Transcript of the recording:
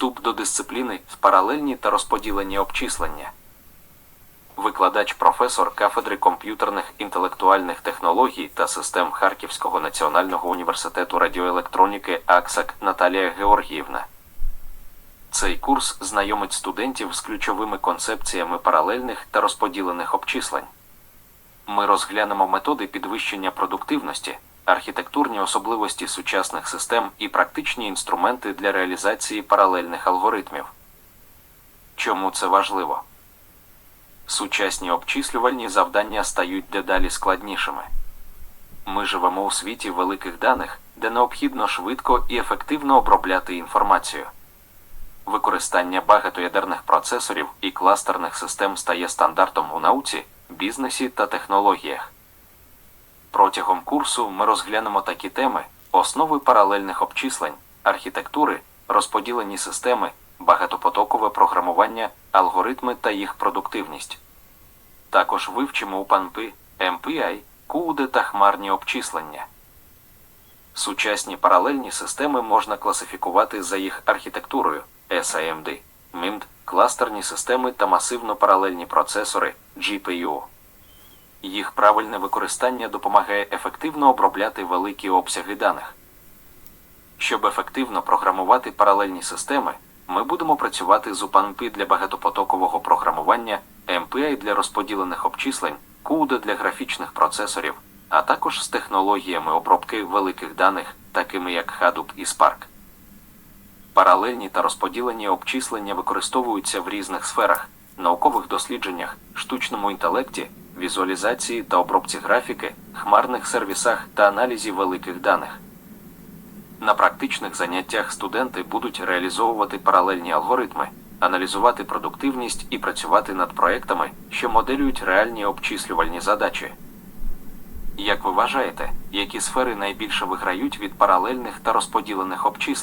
Вступ до дисципліни в паралельні та розподілені обчислення. Викладач професор кафедри комп'ютерних інтелектуальних технологій та систем Харківського національного університету радіоелектроніки АКСАК Наталія Георгіївна. Цей курс знайомить студентів з ключовими концепціями паралельних та розподілених обчислень. Ми розглянемо методи підвищення продуктивності, архітектурні особливості сучасних систем і практичні інструменти для реалізації паралельних алгоритмів. Чому це важливо? Сучасні обчислювальні завдання стають дедалі складнішими. Ми живемо у світі великих даних, де необхідно швидко і ефективно обробляти інформацію. Використання багатоядерних процесорів і кластерних систем стає стандартом у науці, бізнесі та технологіях. Протягом курсу ми розглянемо такі теми: основи паралельних обчислень, архітектури, розподілені системи, багатопотокове програмування, алгоритми та їх продуктивність. Також вивчимо UPnP, MPI, CUDA та хмарні обчислення. Сучасні паралельні системи можна класифікувати за їх архітектурою SAMD, MIMD, кластерні системи та масивно паралельні процесори GPU. Їх правильне використання допомагає ефективно обробляти великі обсяги даних. Щоб ефективно програмувати паралельні системи, ми будемо працювати з UPnP для багатопотокового програмування, MPI для розподілених обчислень, CUDA для графічних процесорів, а також з технологіями обробки великих даних, такими як Hadoop і Spark. Паралельні та розподілені обчислення використовуються в різних сферах, наукових дослідженнях, штучному інтелекті, візуалізації та обробці графіки, хмарних сервісах та аналізі великих даних. На практичних заняттях студенти будуть реалізовувати паралельні алгоритми, аналізувати продуктивність і працювати над проектами, що моделюють реальні обчислювальні задачі. Як ви вважаєте, які сфери найбільше виграють від паралельних та розподілених обчислень?